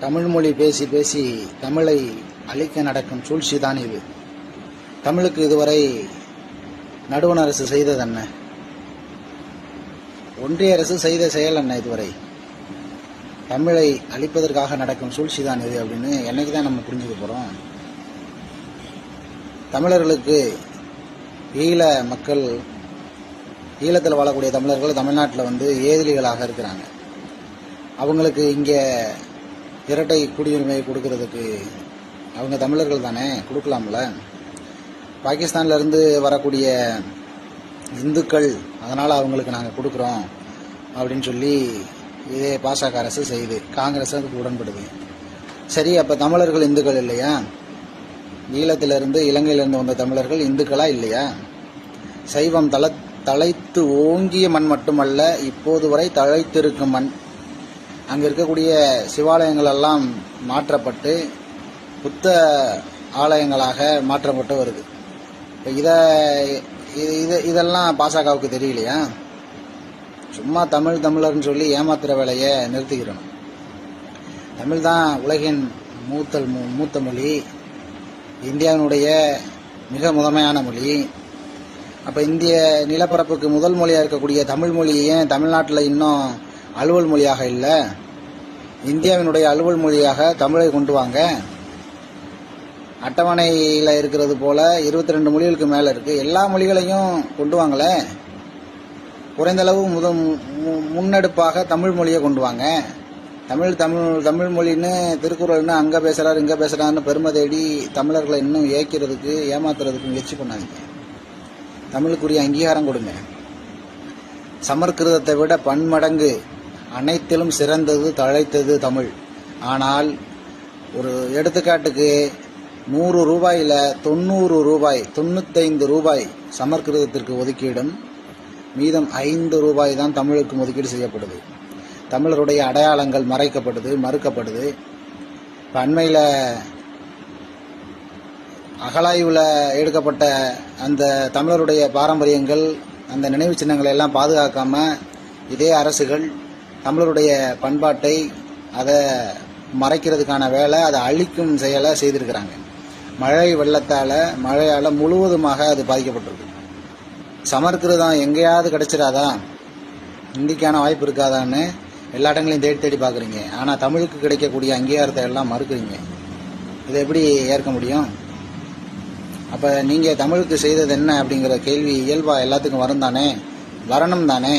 தமிழ் மொழி பேசி பேசி தமிழை அழிக்க நடக்கும் சூழ்ச்சி தான் இது. தமிழுக்கு இதுவரை நடுவண் அரசு செய்தது என்ன ஒன்றிய அரசு செய்த செயல் என்ன இதுவரை? தமிழை அழிப்பதற்காக நடக்கும் சூழ்ச்சி தான் இது அப்படின்னு என்னைக்கு தான் நம்ம புரிஞ்சுக்க போகிறோம் தமிழர்களுக்கு ஈழ மக்கள் ஈழத்தில் வாழக்கூடிய தமிழர்கள் தமிழ்நாட்டில் வந்து ஏதிலிகளாக இருக்கிறாங்க. அவங்களுக்கு இங்கே இரட்டை குடியுரிமையை கொடுக்கறதுக்கு அவங்க தமிழர்கள் தானே? கொடுக்கலாம்ல. பாகிஸ்தான்லேருந்து வரக்கூடிய இந்துக்கள் அதனால் அவங்களுக்கு நாங்கள் கொடுக்குறோம் அப்படின்னு சொல்லி இதே பாசக அரசு செய்யுது. காங்கிரஸ் அதுக்கு உடன்படுது. சரி அப்போ தமிழர்கள் இந்துக்கள் இல்லையா? ஈழத்திலிருந்து இலங்கையிலிருந்து வந்த தமிழர்கள் இந்துக்களா இல்லையா? சைவம் தல தலைத்து ஓங்கிய மண் மட்டுமல்ல இப்போது வரை தழைத்திருக்கும் மண் அங்கே இருக்கக்கூடிய சிவாலயங்கள் எல்லாம் மாற்றப்பட்டு புத்த ஆலயங்களாக மாற்றப்பட்டு வருது. இப்போ இதை இது இதெல்லாம் பாசகவுக்கு தெரியலையா? சும்மா தமிழ் தமிழர்னு சொல்லி ஏமாத்துற வேலையை நிறுத்திக்கிறணும் தமிழ் தான் உலகின் மூத்தல் மூ- மூத்த மொழி. இந்தியாவினுடைய மிக முதன்மையான மொழி. அப்போ இந்திய நிலப்பரப்புக்கு முதல் மொழியாக இருக்கக்கூடிய தமிழ் மொழி ஏன் தமிழ்நாட்டில் இன்னும் அலுவல் மொழியாக இல்லை. இந்தியாவினுடைய அலுவல் மொழியாக தமிழை கொண்டு வாங்க. அட்டவணையில் இருக்கிறது போல இருபத்தி ரெண்டு மொழிகளுக்கு மேலே இருக்கு. எல்லா மொழிகளையும் கொண்டு வாங்களே குறைந்தளவு முத மு- முன்னெடுப்பாக தமிழ் மொழியை கொண்டு வாங்க. தமிழ் தமிழ் தமிழ் மொழின்னு திருக்குறள்னு அங்கே பேசுகிறார் இங்கே பேசுகிறாருன்னு பெருமை தேடி தமிழர்களை இன்னும் ஏக்கிறதுக்கு ஏமாத்துறதுக்கு முயற்சி பண்ணாதீங்க. தமிழுக்குரிய அங்கீகாரம் கொடுங்க. சமர்கிருதத்தை விட பன்மடங்கு அனைத்திலும் சிறந்தது தழைத்தது தமிழ். ஆனால் ஒரு எடுத்துக்காட்டுக்கு நூறு ரூபாயில் தொண்ணூறு ரூபாய் தொண்ணூத்தைந்து ரூபாய் சமஸ்கிருதத்திற்கு ஒதுக்கீடும் மீதம் ஐந்து ரூபாய் தான் தமிழுக்கு ஒதுக்கீடு செய்யப்படுது. தமிழருடைய அடையாளங்கள் மறைக்கப்படுது மறுக்கப்படுது. இப்போ அண்மையில் அகலாய்வில் எடுக்கப்பட்ட அந்த தமிழருடைய பாரம்பரியங்கள் அந்த நினைவு சின்னங்களை எல்லாம் பாதுகாக்காமல் இதே அரசுகள் தமிழருடைய பண்பாட்டை அதை மறைக்கிறதுக்கான வேலை அதை அழிக்கும் செயலை செய்திருக்கிறாங்க. மழை வெள்ளத்தால் மழையால் முழுவதுமாக அது பாதிக்கப்பட்டிருக்கு. சமர்கிருதம் எங்கேயாவது கிடைச்சிடாதா? இந்திக்கான வாய்ப்பு இருக்காதான்னு எல்லா இடங்களையும் தேடி தேடி பார்க்குறீங்க. ஆனால் தமிழுக்கு கிடைக்கக்கூடிய அங்கீகாரத்தை எல்லாம் மறுக்கிறீங்க. இதை எப்படி ஏற்க முடியும்? அப்போ நீங்கள் தமிழுக்கு செய்தது என்ன அப்படிங்கிற கேள்வி இயல்பாக எல்லாத்துக்கும் வரும் தானே வரணும் தானே?